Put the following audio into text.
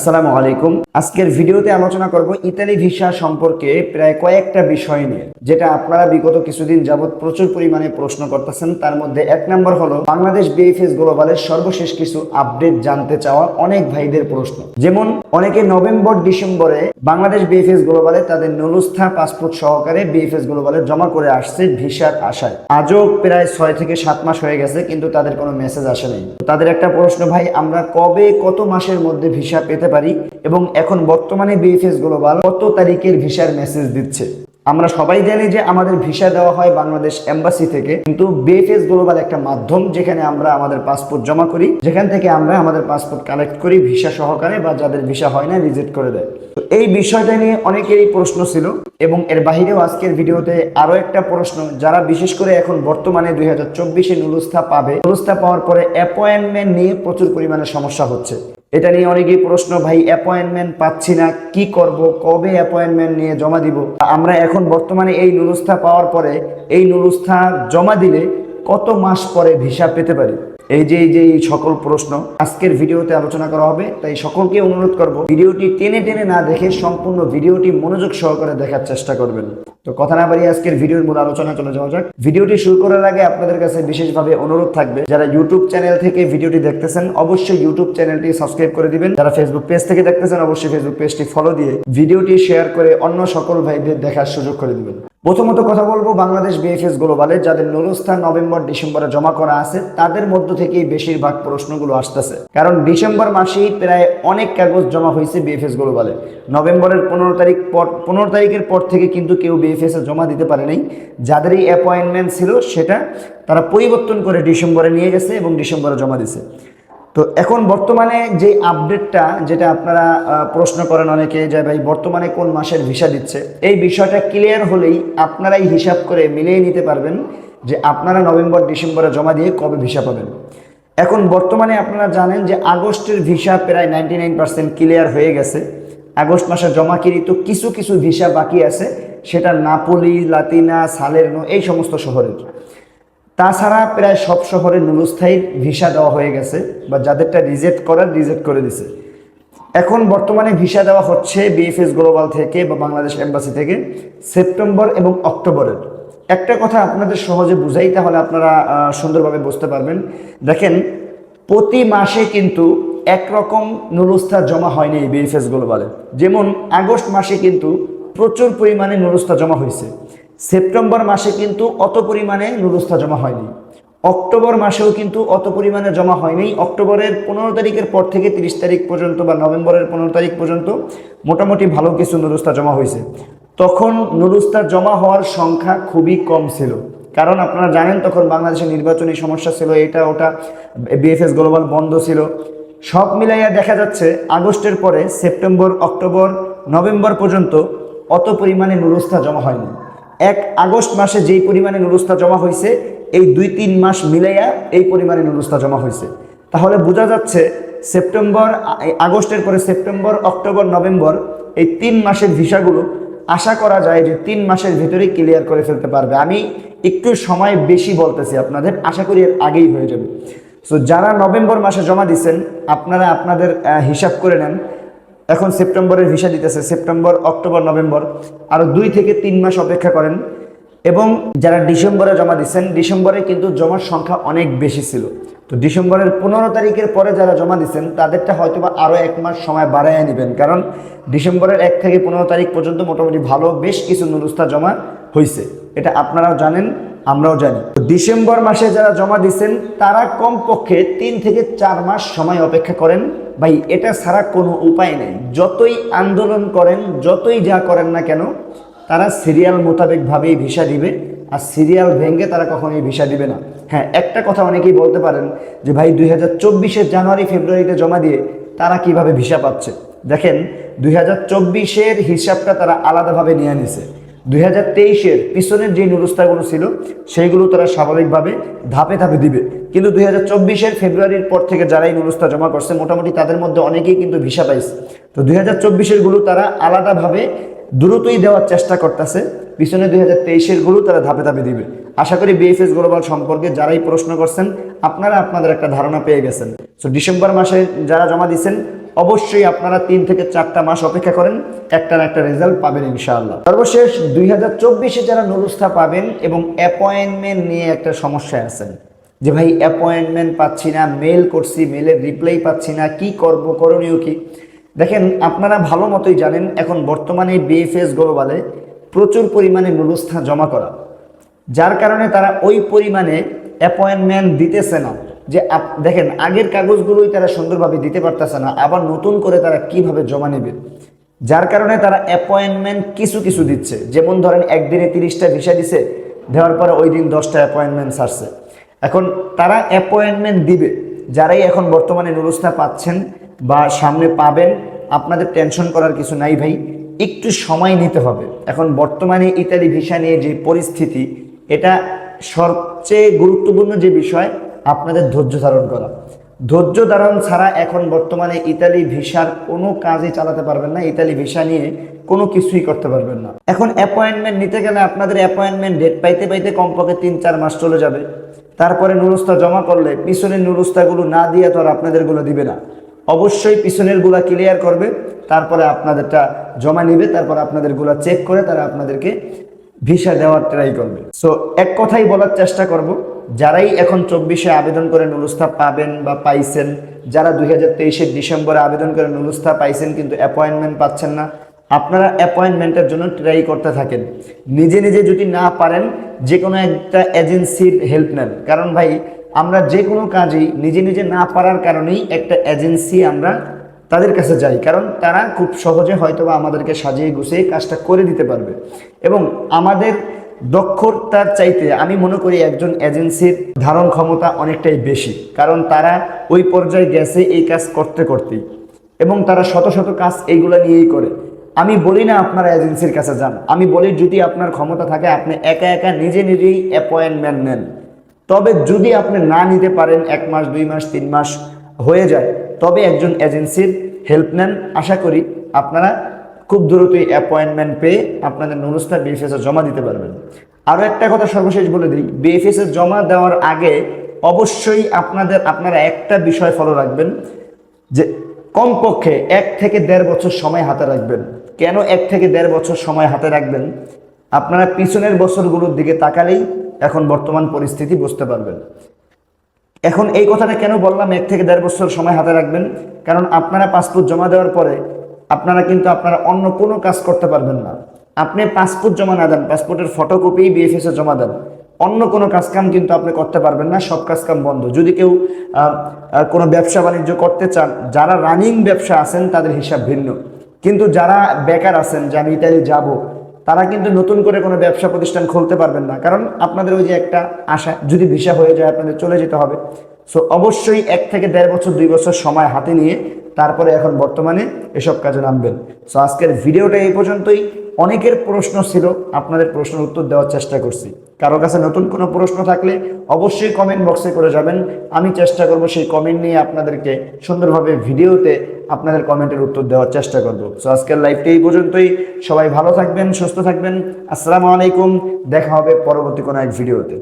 আসসালামু আলাইকুম। আজকের ভিডিওতে আলোচনা করব ইতালি ভিসা সম্পর্কে প্রায় কয়েকটা বিষয় নিয়ে, যেটা আপনারা বিগত কিছুদিন যাবত প্রচুর পরিমাণে প্রশ্ন করতেছেন। তার মধ্যে এক নম্বর হলো, বাংলাদেশ বিএফএস গ্লোবালের সর্বশেষ কিছু আপডেট জানতে চাওয়া অনেক ভাইদের প্রশ্ন। যেমন, অনেকে নভেম্বর, ডিসেম্বরে বাংলাদেশ বিএফএস গ্লোবালে তাদের নলুস্থা পাসপোর্ট সহকারে বিএফএস গ্লোবালে জমা করে আসছে ভিসার আশায়। আজও প্রায় ছয় থেকে সাত মাস হয়ে গেছে, কিন্তু তাদের কোনো মেসেজ আসে নাই। তাদের একটা প্রশ্ন, ভাই, আমরা কবে, কত মাসের মধ্যে ভিসা পেতে পারি এবং এখন বর্তমানে বিএফএস গ্লোবাল কত তারিখের ভিসার মেসেজ দিচ্ছে? আমরা সবাই জানি যে আমাদের ভিসা দেওয়া হয় বাংলাদেশ এম্বাসি থেকে, কিন্তু বিএফএস গ্লোবাল একটা মাধ্যম যেখানে আমরা আমাদের পাসপোর্ট জমা করি, যেখান থেকে আমরা আমাদের পাসপোর্ট কালেক্ট করি ভিসা সহকারে বা যাদের ভিসা হয় না রিজেক্ট করে দেয়। তো এই বিষয়টা নিয়ে অনেকেরই প্রশ্ন ছিল এবং এর বাহিরেও আজকের ভিডিওতে আরও একটা প্রশ্ন, যারা বিশেষ করে এখন বর্তমানে দুই হাজার চব্বিশে নুলুস্থা পাবে নুলুস্থা পাওয়ার পরে অ্যাপয়েন্টমেন্ট নিয়ে প্রচুর পরিমাণে সমস্যা হচ্ছে। এটা নিয়ে অনেকেই প্রশ্ন, ভাই অ্যাপয়েন্টমেন্ট পাচ্ছি না, কি করব? কবে অ্যাপয়েন্টমেন্ট নিয়ে জমা দিব? আমরা এখন বর্তমানে এই নুলুস্থা পাওয়ার পরে, এই নুলুস্থা জমা দিলে কত মাস পরে ভিসা পেতে পারি? এই যে এই যে সকল প্রশ্ন আজকের ভিডিওতে আলোচনা করা হবে, তাই সকলকে অনুরোধ করব, ভিডিওটি টেনে টেনে না দেখে সম্পূর্ণ ভিডিওটি মনোযোগ সহকারে দেখার চেষ্টা করবেন। তো কথা না বাড়িয়ে আজকের ভিডিওর মূল আলোচনা চলে যাওয়া যাক। ভিডিওটি শুরু করার আগে আপনাদের কাছে বিশেষভাবে অনুরোধ থাকবে, যারা ইউটিউব চ্যানেল থেকে ভিডিওটি দেখতেছেন, অবশ্যই ইউটিউব চ্যানেলটি সাবস্ক্রাইব করে দিবেন। যারা ফেসবুক পেজ থেকে দেখতেছেন, অবশ্যই ফেসবুক পেজটি ফলো দিয়ে ভিডিওটি শেয়ার করে অন্য সকল ভাইদের দেখার সুযোগ করে দিবেন। প্রথমত কথা বলব, বাংলাদেশ বিএফএস গ্লোবালে যাদের নুরুস্থান নভেম্বর ডিসেম্বরে জমা করা আছে, তাদের মধ্য থেকেই বেশিরভাগ প্রশ্নগুলো আসতেছে। কারণ ডিসেম্বর মাসেই প্রায় অনেক কাগজ জমা হয়েছে বিএফএস গ্লোবালে নভেম্বরের পনেরো তারিখ পর পনেরো তারিখের পর থেকে কিন্তু কেউ বিএফএস এ জমা দিতে পারে নাই। যাদের এই অ্যাপয়েন্টমেন্ট ছিল, সেটা তারা পরিবর্তন করে ডিসেম্বরে নিয়ে গেছে এবং ডিসেম্বরে জমা দিছে। তো এখন বর্তমানে যে আপডেটটা, যেটা আপনারা প্রশ্ন করেন অনেকে যে, ভাই, বর্তমানে কোন মাসের ভিসা দিচ্ছে? এই বিষয়টা ক্লিয়ার হলেই আপনারাই হিসাব করে মিলিয়ে নিতে পারবেন যে আপনারা নভেম্বর, ডিসেম্বরে জমা দিয়ে কবে ভিসা পাবেন। এখন বর্তমানে আপনারা জানেন যে আগস্টের ভিসা প্রায় নাইনটি ক্লিয়ার হয়ে গেছে। আগস্ট মাসে জমাকৃত কিছু কিছু ভিসা বাকি আছে। সেটা নাপোলি, লাতিনা সালেরনো এই সমস্ত শহরের। তাছাড়া প্রায় সব শহরে নুলুস্থায়ী ভিসা দেওয়া হয়ে গেছে বা যাদেরটা রিজেক্ট করার, রিজেক্ট করে দিছে। এখন বর্তমানে ভিসা দেওয়া হচ্ছে বিএফএস গ্লোবাল থেকে বা বাংলাদেশ এম্বাসি থেকে সেপ্টেম্বর এবং অক্টোবরের। একটা কথা আপনাদের সহজে বুঝাই, তাহলে আপনারা সুন্দরভাবে বুঝতে পারবেন। দেখেন, প্রতি মাসে কিন্তু একরকম নুরুস্থা জমা হয়নি বিএফএস গ্লোবালে। যেমন আগস্ট মাসে কিন্তু প্রচুর পরিমাণে নুরুস্তা জমা হয়েছে। সেপ্টেম্বর মাসে কিন্তু অত পরিমাণে নুরুস্থা জমা হয়নি। অক্টোবর মাসেও কিন্তু অত পরিমাণে জমা হয়নি। অক্টোবরের পনেরো তারিখের পর থেকে তিরিশ তারিখ পর্যন্ত বা নভেম্বরের পনেরো তারিখ পর্যন্ত মোটামুটি ভালো কিছু নুরুস্তা জমা হয়েছে। তখন নুরুস্তা জমা হওয়ার সংখ্যা খুবই কম ছিল। কারণ আপনারা জানেন তখন বাংলাদেশের নির্বাচনী সমস্যা ছিল, এটা ওটা বিএফএস গ্লোবাল বন্ধ ছিল। সব মিলাইয়া দেখা যাচ্ছে আগস্টের পরে সেপ্টেম্বর, অক্টোবর, নভেম্বর পর্যন্ত অত পরিমাণে নুরুস্তা জমা হয়নি। এক আগস্ট মাসে যেই পরিমাণে নুরুস্তা জমা হয়েছে, এই দুই তিন মাস মিলাইয়া এই পরিমাণে নুরুস্তা জমা হয়েছে। তাহলে বোঝা যাচ্ছে সেপ্টেম্বর আগস্টের পরে সেপ্টেম্বর, অক্টোবর, নভেম্বর, এই তিন মাসের ভিসাগুলো আশা করা যায় যে তিন মাসের ভিতরেই ক্লিয়ার করে ফেলতে পারবে। আমি একটু সময় বেশি বলতেছি আপনাদের, আশা করি এর আগেই হয়ে যাবে। সো যারা নভেম্বর মাসে জমা দিচ্ছেন আপনারা আপনাদের হিসাব করে নেন এখন সেপ্টেম্বরের ভিসা দিতেছে, সেপ্টেম্বর, অক্টোবর, নভেম্বর। আরও দুই থেকে তিন মাস অপেক্ষা করেন। এবং যারা ডিসেম্বরে জমা দিচ্ছেন, ডিসেম্বরে কিন্তু জমার সংখ্যা অনেক বেশি ছিল। তো ডিসেম্বরের পনেরো তারিখের পরে যারা জমা দিচ্ছেন, তাদেরটা হয়তো বা আরও এক মাস সময় বাড়াইয়া নেবেন। কারণ ডিসেম্বরের এক থেকে পনেরো তারিখ পর্যন্ত মোটামুটি ভালো বেশ কিছু নুরুস্তা জমা হয়েছে এটা আপনারাও জানেন, আমরাও জানি। ডিসেম্বর মাসে যারা জমা দিচ্ছেন, তারা কমপক্ষে তিন থেকে চার মাস সময় অপেক্ষা করেন। ভাই, এটা ছাড়া কোনো উপায় নেই। যতই আন্দোলন করেন, যতই যা করেন না কেন, তারা সিরিয়াল মোতাবেকভাবেই ভিসা দিবে। আর সিরিয়াল ভেঙে তারা কখনোই ভিসা দিবে না। হ্যাঁ একটা কথা অনেকেই বলতে পারেন যে, ভাই, দুই হাজার চব্বিশের জানুয়ারি, ফেব্রুয়ারিতে জমা দিয়ে তারা কীভাবে ভিসা পাচ্ছে? দেখেন, দুই হাজার চব্বিশের হিসাবটা তারা আলাদাভাবে নিয়ে নিছে। দুই হাজার তেইশের পিছনের যে নুরুস্তাগুলো ছিল, সেইগুলো তারা স্বাভাবিকভাবে ধাপে ধাপে দিবে। কিন্তু দুই হাজার চব্বিশের ফেব্রুয়ারির পর থেকে যারা এই নুরুস্তা জমা করছে, মোটামুটি তাদের মধ্যে অনেকেই কিন্তু ভিসা পাইছে। তো দুই হাজার চব্বিশেরগুলো তারা আলাদাভাবে দ্রুতই দেওয়ার চেষ্টা করতেছে। পিছনে দুই হাজার তেইশেরগুলো তারা ধাপে ধাপে দিবে। আশা করি বিএফএস গ্লোবাল সম্পর্কে যারাই প্রশ্ন করছেন, আপনারা আপনাদের একটা ধারণা পেয়ে গেছেন। সো ডিসেম্বর মাসে যারা জমা দিচ্ছেন অবশ্যই আপনারা তিন থেকে চারটা মাস অপেক্ষা করেন, একটা না একটা রেজাল্ট পাবেন ইনশাআল্লাহ। সর্বশেষ দুই হাজার চব্বিশে যারা নুরুস্থা পাবেন এবং অ্যাপয়েন্টমেন্ট নিয়ে একটা সমস্যায় আছেন, যে ভাই অ্যাপয়েন্টমেন্ট পাচ্ছি না মেল করছি মেলের রিপ্লাই পাচ্ছি না, কি করব, করণীয় কি? দেখেন, আপনারা ভালো মতোই জানেন, এখন বর্তমানে বিএফএস গ্লোবালে প্রচুর পরিমাণে নুরুস্থা জমা করা। যার কারণে তারা ওই পরিমাণে অ্যাপয়েন্টমেন্ট দিতেছে না। যে দেখেন, আগের কাগজগুলোই তারা সুন্দরভাবে দিতে পারতেছে না, আবার নতুন করে তারা কীভাবে জমা নেবে? যার কারণে তারা অ্যাপয়েন্টমেন্ট কিছু কিছু দিচ্ছে। যেমন ধরেন, একদিনে তিরিশটা ভিসা দিছে, দেওয়ার পরে ওই দিন দশটা অ্যাপয়েন্টমেন্ট ছাড়ছে এখন তারা অ্যাপয়েন্টমেন্ট দিবে। যারাই এখন বর্তমানে নুরুস্তা পাচ্ছেন বা সামনে পাবেন, আপনাদের টেনশন করার কিছু নাই ভাই। একটু সময় নিতে হবে। এখন বর্তমানে ইতালি ভিসা নিয়ে যে পরিস্থিতি, এটা সবচেয়ে গুরুত্বপূর্ণ যে বিষয় আপনাদের ধৈর্য ধারণ করা। ধৈর্য ধারণ ছাড়া এখন বর্তমানে ইতালি ভিসার কোনো কাজই চালাতে পারবেন না, ইতালি ভিসা নিয়ে কোনো কিছুই করতে পারবেন না। এখন অ্যাপয়েন্টমেন্ট নিতে গেলে আপনাদের অ্যাপয়েন্টমেন্ট ডেট পাইতে পাইতে কমপক্ষে তিন চার মাস চলে যাবে। তারপরে নুরুস্তা জমা করলে পিছনের নুরুস্তাগুলো না দিয়ে তো আর আপনাদেরগুলো দিবে না। অবশ্যই পিছনেরগুলা ক্লিয়ার করবে, তারপরে আপনাদেরটা জমা নিবে, তারপর আপনাদেরগুলা চেক করে তারা আপনাদেরকে ভিসা দেওয়ার ট্রাই করবে। সো এক কথাই বলার চেষ্টা করব যারাই এখন চব্বিশে আবেদন করে নুলুস্থা পাবেন বা পাইছেন, যারা দুই হাজার তেইশের ডিসেম্বরে আবেদন করে নুলুস্থা পাইছেন, কিন্তু অ্যাপয়েন্টমেন্ট পাচ্ছেন না, আপনারা অ্যাপয়েন্টমেন্টের জন্য ট্রাই করতে থাকেন। নিজে নিজে যদি না পারেন যে কোনো একটা এজেন্সির হেল্প নেন। কারণ ভাই, আমরা যে কোনো কাজই নিজে নিজে না পারার কারণেই একটা এজেন্সি আমরা তাদের কাছে যাই। কারণ তারা খুব সহজে হয়তোবা আমাদেরকে সাজিয়ে গুছিয়ে কাজটা করে দিতে পারবে। এবং আমাদের দক্ষতার চাইতে আমি মনে করি একজন এজেন্সির ধারণ ক্ষমতা অনেকটাই বেশি, কারণ তারা ওই পর্যায়ে গেছে এই কাজ করতে করতেই এবং তারা শত শত কাজ এইগুলো নিয়েই করে। আমি বলি না আপনারা এজেন্সির কাছে যান, আমি বলি যদি আপনার ক্ষমতা থাকে আপনি একা একা নিজে নিজেই অ্যাপয়েন্টমেন্ট নেন। তবে যদি আপনি না নিতে পারেন, এক মাস, দুই মাস, তিন মাস হয়ে যায়, তবে একজন এজেন্সির হেল্প নেন। আশা করি আপনারা খুব দ্রুতই অ্যাপয়েন্টমেন্ট পেয়ে আপনাদের নুরুস্তা বিএফএস জমা দিতে পারবেন। আরও একটা কথা সর্বশেষ বলে দিই বিএফএস জমা দেওয়ার আগে অবশ্যই আপনাদের, আপনারা একটা বিষয় ফলো রাখবেন, যে কমপক্ষে এক থেকে দেড় বছর সময় হাতে রাখবেন। কেন এক থেকে দেড় বছর সময় হাতে রাখবেন? আপনারা পিছনের বছরগুলোর দিকে তাকালেই এখন বর্তমান পরিস্থিতি বুঝতে পারবেন। এখন এই কথাটা কেন বললাম, এক থেকে দেড় বছর সময় হাতে রাখবেন? কারণ আপনারা পাসপোর্ট জমা দেওয়ার পরে আপনারা কিন্তু আপনারা অন্য কোনো কাজ করতে পারবেন না। আপনি পাসপোর্ট জমা না দেন, পাসপোর্টের ফটোকপি বিএফএস জমা দেন। অন্য কোনো কাজকাম কিন্তু আপনি করতে পারবেন না, সব কাজকাম বন্ধ। যদি কেউ কোনো ব্যবসা বাণিজ্য করতে চান, যারা রানিং ব্যবসা আছেন, তাদের হিসাব ভিন্ন। কিন্তু যারা বেকার আছেন যে আমি ইতালি যাব, তারা কিন্তু নতুন করে কোনো ব্যবসা প্রতিষ্ঠান খুলতে পারবেন না। কারণ আপনাদের ওই যে একটা আশা, যদি ভিসা হয়ে যায়, আপনাদের চলে যেতে হবে। সো অবশ্যই এক থেকে দেড় বছর, দুই বছর সময় হাতে নিয়ে তারপরে এখন বর্তমানে এসব কাজে নামবেন। সো আজকের ভিডিওটা এই পর্যন্তই। অনেকের প্রশ্ন ছিল, আপনাদের প্রশ্নের উত্তর দেওয়ার চেষ্টা করছি। কারও কাছে নতুন কোনো প্রশ্ন থাকলে অবশ্যই কমেন্ট বক্সে করে যাবেন। আমি চেষ্টা করব সেই কমেন্ট নিয়ে আপনাদেরকে সুন্দরভাবে ভিডিওতে আপনাদের কমেন্টের উত্তর দেওয়ার চেষ্টা করব। সো আজকের লাইভটা এই পর্যন্তই। সবাই ভালো থাকবেন, সুস্থ থাকবেন। আসসালামু আলাইকুম। দেখা হবে পরবর্তী কোনো এক ভিডিওতে।